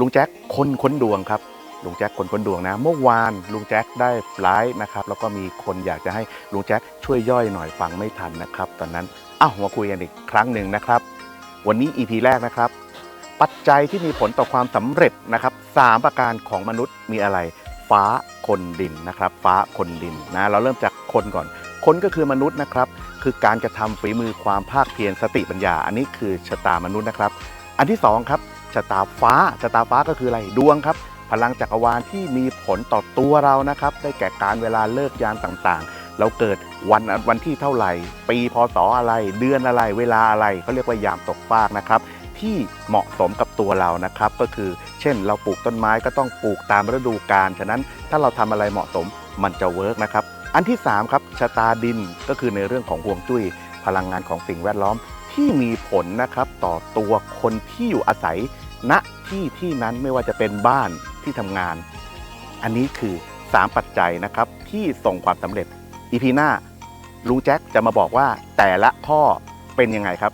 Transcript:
ลุงแจ็คคนค้นดวงครับลุงแจ็คคนค้นดวงนะ เมื่อวานลุงแจ็คได้ไลฟ์นะครับ แล้วก็มีคนอยากจะให้ลุงแจ็คช่วยย่อยหน่อยฟังไม่ทันนะครับ ตอนนั้นอ้าวมาคุยกันอีกครั้งหนึ่งนะครับ วันนี้ EP แรกนะครับ ปัจจัยที่มีผลต่อความสำเร็จนะครับสามประการของมนุษย์มีอะไร ฟ้าคนดินนะครับ ฟ้าคนดินนะเราเริ่มจากคนก่อน คนก็คือมนุษย์นะครับ คือการกระทำฝีมือความภาคเพียรสติปัญญา อันนี้คือชะตามนุษย์นะครับ อันที่สองครับ ชะตาฟ้าชะตาฟ้าก็คืออะไรดวงครับ พลังจักรวาลที่มีผลต่อตัวเรานะครับ ได้แก่การเวลาเลิกยามต่างๆ เราเกิดวันวันที่เท่าไหร่ ปีพศอะไร เดือนอะไร เวลาอะไรเขาเรียกว่ายามตกฟากนะครับที่เหมาะสมกับตัวเรานะครับ ก็คือ เช่น เราปลูกต้นไม้ก็ต้องปลูกตามฤดูกาลฉะนั้นถ้าเราทำอะไรเหมาะสมมันจะเวิร์กนะครับ อันที่สามครับชะตาดินก็คือในเรื่องของห่วงจุ้ยพลังงานของสิ่งแวดล้อม ที่มีผลนะครับต่อตัวคนที่อยู่อาศัยณที่ที่นั้นไม่ว่าจะเป็นบ้านที่ทำงาน อันนี้คือ 3 ปัจจัยนะครับที่ส่งความสำเร็จอีพีหน้าลุงแจ็คจะมาบอกว่าแต่ละข้อเป็นยังไงครับ